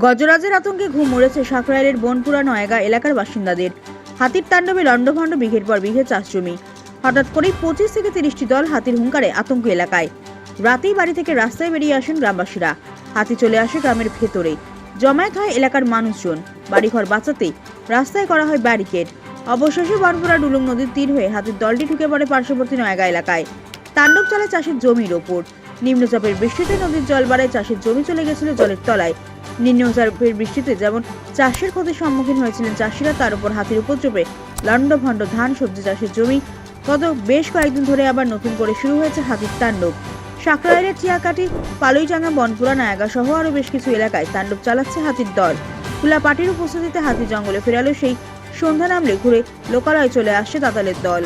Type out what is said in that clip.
গজরাজের আতঙ্কে ঘুম মরেছে সাকরাইলের বনপুরা নয়গা এলাকার বাসিন্দাদের। হাতির তাণ্ডবে লণ্ডভণ্ড বিঘের পর বিঘে চাষ জমি। হঠাৎ করেই পঁচিশ থেকে তিরিশটি দল হাতির হুঙ্কারে আতঙ্ক এলাকায়। রাতেই বাড়ি থেকে রাস্তায় বেরিয়ে আসেন গ্রামবাসীরা। হাতি চলে আসে গ্রামের ভেতরে। জমায়েত হয় এলাকার মানুষজন। বাড়িঘর বাঁচাতে রাস্তায় করা হয় ব্যারিকেড। অবশেষে বনপুরা ডুলুং নদীর তীর হয়ে হাতির দলটি ঢুকে পড়ে পার্শ্ববর্তী নয়গা এলাকায়। তাণ্ডব চালায় চাষের জমির ওপর। নিম্নচাপের বৃষ্টিতে নদীর জল বাড়ায় চাষের জমি চলে গেছিল জলের তলায়। নিম্নচাপের বৃষ্টিতে যেমন চাষের ক্ষতির সম্মুখীন হয়েছিলেন চাষিরা, তার উপর হাতির উপদ্রবে লন্ড লণ্ডভণ্ড ধান, সবজি চাষের জমি। গত বেশ কয়েকদিন ধরে আবার নতুন করে শুরু হয়েছে হাতির তাণ্ডব। সাকরাইলের টিয়াকাটি পালুইচাঙ্গা বনপুরা নায়াগা সহ আরও বেশ কিছু এলাকায় তাণ্ডব চালাচ্ছে হাতির দল। খোলা পাটির উপস্থিতিতে হাতি জঙ্গলে ফেরালো সেই সন্ধ্যা নামলে ঘুরে লোকালয়ে চলে আসছে তাতালের দল।